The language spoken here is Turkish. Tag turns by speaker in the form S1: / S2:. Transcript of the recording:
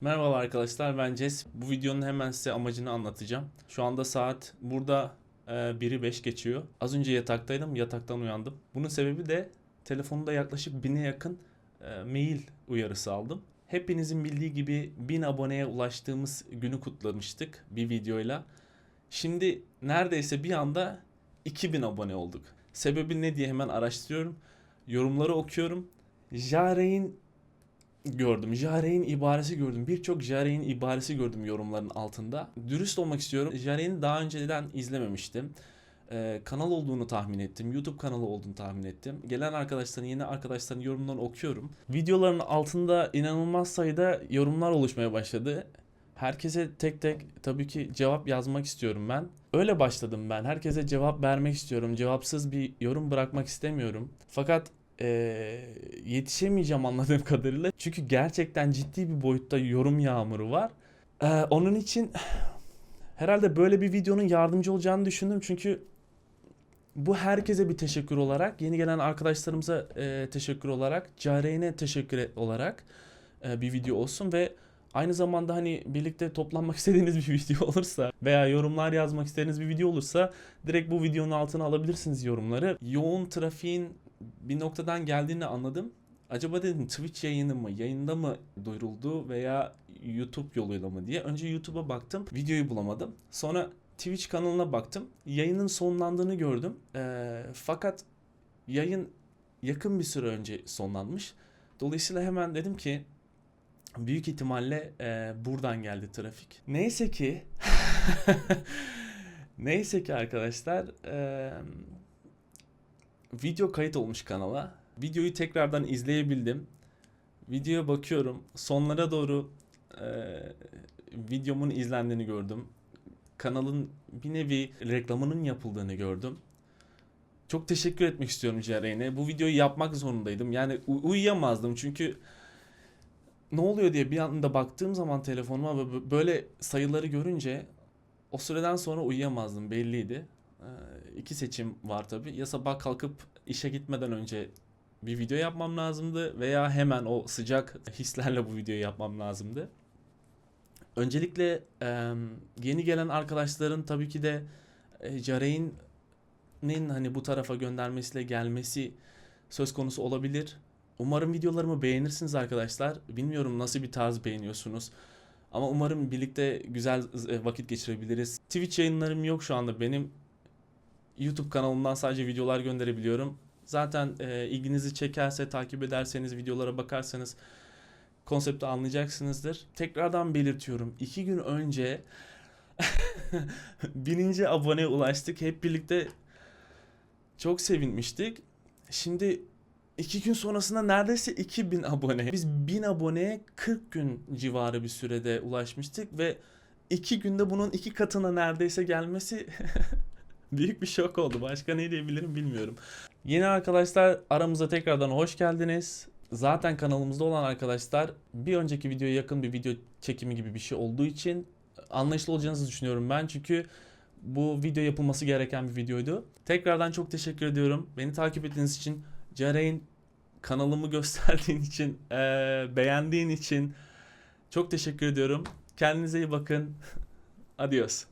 S1: Merhabalar arkadaşlar ben Ces. Bu videonun hemen size amacını anlatacağım. Şu anda saat burada e, 1'i 5 geçiyor. Az önce yataktaydım yataktan uyandım. Bunun sebebi de telefonumda yaklaşık 1000'e yakın e, mail uyarısı aldım. Hepinizin bildiği gibi 1000 aboneye ulaştığımız günü kutlamıştık bir videoyla. Şimdi neredeyse bir anda 2000 abone olduk. Sebebi ne diye hemen araştırıyorum. Yorumları okuyorum. Jare'in gördüm. Jare'in ibaresi gördüm. Birçok Jare'in ibaresi gördüm yorumların altında. Dürüst olmak istiyorum. Jare'in daha önceden izlememiştim. Ee, kanal olduğunu tahmin ettim. YouTube kanalı olduğunu tahmin ettim. Gelen arkadaşların, yeni arkadaşların yorumlarını okuyorum. Videoların altında inanılmaz sayıda yorumlar oluşmaya başladı. Herkese tek tek tabii ki cevap yazmak istiyorum ben. Öyle başladım ben. Herkese cevap vermek istiyorum. Cevapsız bir yorum bırakmak istemiyorum. Fakat eee, yetişemeyeceğim anladığım kadarıyla. Çünkü gerçekten ciddi bir boyutta yorum yağmuru var. Eee, onun için herhalde böyle bir videonun yardımcı olacağını düşündüm. Çünkü bu herkese bir teşekkür olarak, yeni gelen arkadaşlarımıza eee, teşekkür olarak, Careyn'e teşekkür olarak eee, bir video olsun ve aynı zamanda hani birlikte toplanmak istediğiniz bir video olursa veya yorumlar yazmak istediğiniz bir video olursa direkt bu videonun altına alabilirsiniz yorumları. Yoğun trafiğin bir noktadan geldiğini anladım. Acaba dedim Twitch yayını mı, yayında mı duyuruldu veya YouTube yoluyla mı diye. Önce YouTube'a baktım, videoyu bulamadım. Sonra Twitch kanalına baktım, yayının sonlandığını gördüm. Ee, fakat yayın yakın bir süre önce sonlanmış. Dolayısıyla hemen dedim ki büyük ihtimalle e, buradan geldi trafik. Neyse ki neyse ki arkadaşlar e, video kayıt olmuş kanala. Videoyu tekrardan izleyebildim. Videoya bakıyorum. Sonlara doğru e, videomun izlendiğini gördüm. Kanalın bir nevi reklamının yapıldığını gördüm. Çok teşekkür etmek istiyorum Ceren'e. Bu videoyu yapmak zorundaydım. Yani uyuyamazdım çünkü ne oluyor diye bir anda baktığım zaman telefonuma böyle sayıları görünce o süreden sonra uyuyamazdım belliydi. Ee, iki seçim var tabii. Ya sabah kalkıp işe gitmeden önce bir video yapmam lazımdı veya hemen o sıcak hislerle bu videoyu yapmam lazımdı. Öncelikle e, yeni gelen arkadaşların tabii ki de e, Careyn'in hani bu tarafa göndermesiyle gelmesi söz konusu olabilir. Umarım videolarımı beğenirsiniz arkadaşlar. Bilmiyorum nasıl bir tarz beğeniyorsunuz. Ama umarım birlikte güzel e, vakit geçirebiliriz. Twitch yayınlarım yok şu anda benim. YouTube kanalımdan sadece videolar gönderebiliyorum. Zaten e, ilginizi çekerse, takip ederseniz, videolara bakarsanız konsepti anlayacaksınızdır. Tekrardan belirtiyorum. iki gün önce bininci aboneye ulaştık. Hep birlikte çok sevinmiştik. Şimdi iki gün sonrasında neredeyse 2000 abone. Biz 1000 aboneye 40 gün civarı bir sürede ulaşmıştık ve iki günde bunun iki katına neredeyse gelmesi büyük bir şok oldu. Başka ne diyebilirim bilmiyorum. Yeni arkadaşlar aramıza tekrardan hoş geldiniz. Zaten kanalımızda olan arkadaşlar bir önceki videoya yakın bir video çekimi gibi bir şey olduğu için anlayışlı olacağınızı düşünüyorum ben. Çünkü bu video yapılması gereken bir videoydu. Tekrardan çok teşekkür ediyorum. Beni takip ettiğiniz için, Careyn kanalımı gösterdiğin için, eee, beğendiğin için çok teşekkür ediyorum. Kendinize iyi bakın. Adios.